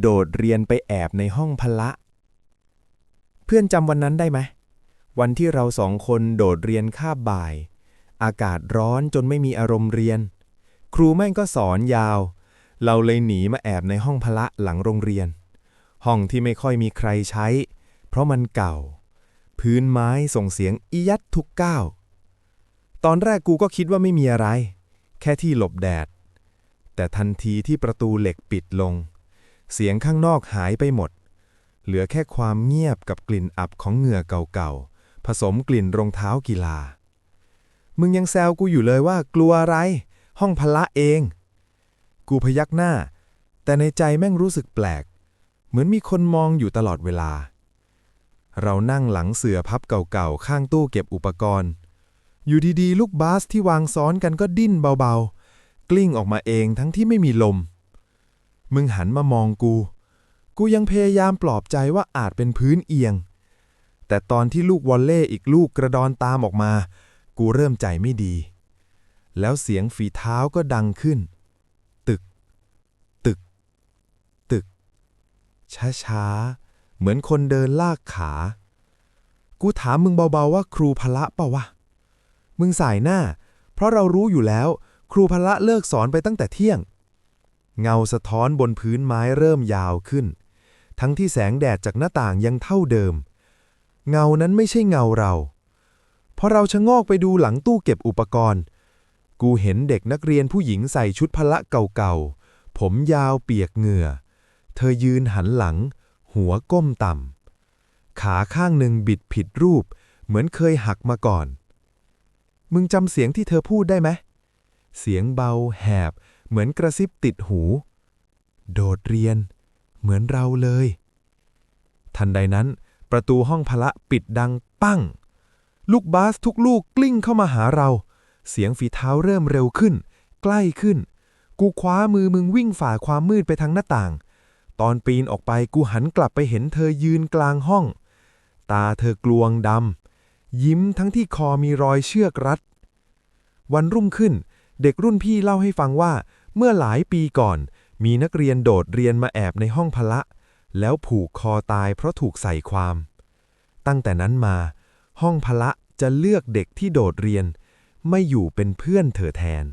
โดดเรียนไปแอบในห้องพละ เพื่อนจำวันนั้นได้ไหม วันที่เราสองคนโดดเรียนคาบบ่าย อากาศร้อนจนไม่มีอารมณ์เรียน ครูแม่งก็สอนยาว เราเลยหนีมาแอบในห้องพละหลังโรงเรียน ห้องที่ไม่ค่อยมีใครใช้ เพราะมันเก่า พื้นไม้ส่งเสียงอียัดทุกก้าวตอนแรกกูก็คิดว่าไม่มีอะไร แค่ที่หลบแดด แต่ทันทีที่ประตูเหล็กปิดลง เสียงข้างนอกหายไปหมด เหลือแค่ความเงียบกับกลิ่นอับของเหงื่อเก่าๆ ผสมกลิ่นรองเท้ากีฬา มึงยังแซวกูอยู่เลยว่ากลัวอะไร ห้องพละเอง กูพยักหน้า แต่ในใจแม่งรู้สึกแปลก เหมือนมีคนมองอยู่ตลอดเวลา เรานั่งหลังเสือพับเก่าๆ ข้างตู้เก็บอุปกรณ์ อยู่ดีๆ ลูกบาสที่วางซ้อนกันก็ดิ้นเบาๆ กลิ้งออกมาเองทั้งที่ไม่มีลม มึงหันมามองกู กูยังพยายามปลอบใจว่าอาจเป็นพื้นเอียง แต่ตอนที่ลูกวอลเล่อีกลูกกระดอนตามออกมา กูเริ่มใจไม่ดี แล้วเสียงฝีเท้าก็ดังขึ้น ตึก ตึก ตึก ช้าๆ เหมือนคนเดินลากขา กูถามมึงเบาๆว่าครูพละเปล่าวะ มึงสายหน้า เพราะเรารู้อยู่แล้ว ครูพละเลิกสอนไปตั้งแต่เที่ยง เงาสะท้อนบนพื้นไม้เริ่มยาวขึ้น ทั้งที่แสงแดดจากหน้าต่างยังเท่าเดิม เงานั้นไม่ใช่เงาเรา พอเราชะงอกไปดูหลังตู้เก็บอุปกรณ์ กูเห็นเด็กนักเรียนผู้หญิงใส่ชุดพละเก่าๆ ผมยาวเปียกเหงื่อ เธอยืนหันหลัง หัวก้มต่ำ ขาข้างหนึ่งบิดผิดรูป เหมือนเคยหักมาก่อน มึงจำเสียงที่เธอพูดได้ไหม เสียงเบาแหบ เหมือนกระซิบติดหู โดดเรียน เหมือนเราเลย ทันใดนั้น ประตูห้องพละปิดดังปั้ง ลูกบาสทุกลูกกลิ้งเข้ามาหาเรา เสียงฝีเท้าเริ่มเร็วขึ้น ใกล้ขึ้น กูคว้ามือมึงวิ่งฝ่าความมืดไปทางหน้าต่าง ตอนปีนออกไปกูหันกลับไปเห็นเธอยืนกลางห้อง ตาเธอกลวงดำยิ้มทั้งที่คอมีรอยเชือกรัดวันรุ่งขึ้น เด็กรุ่นพี่เล่าให้ฟังว่า เมื่อหลายปีก่อน มีนักเรียนโดดเรียนมาแอบในห้องพละ แล้วผูกคอตายเพราะถูกใส่ความ ตั้งแต่นั้นมา ห้องพละจะเลือกเด็กที่โดดเรียน ไม่อยู่เป็นเพื่อนเธอแทน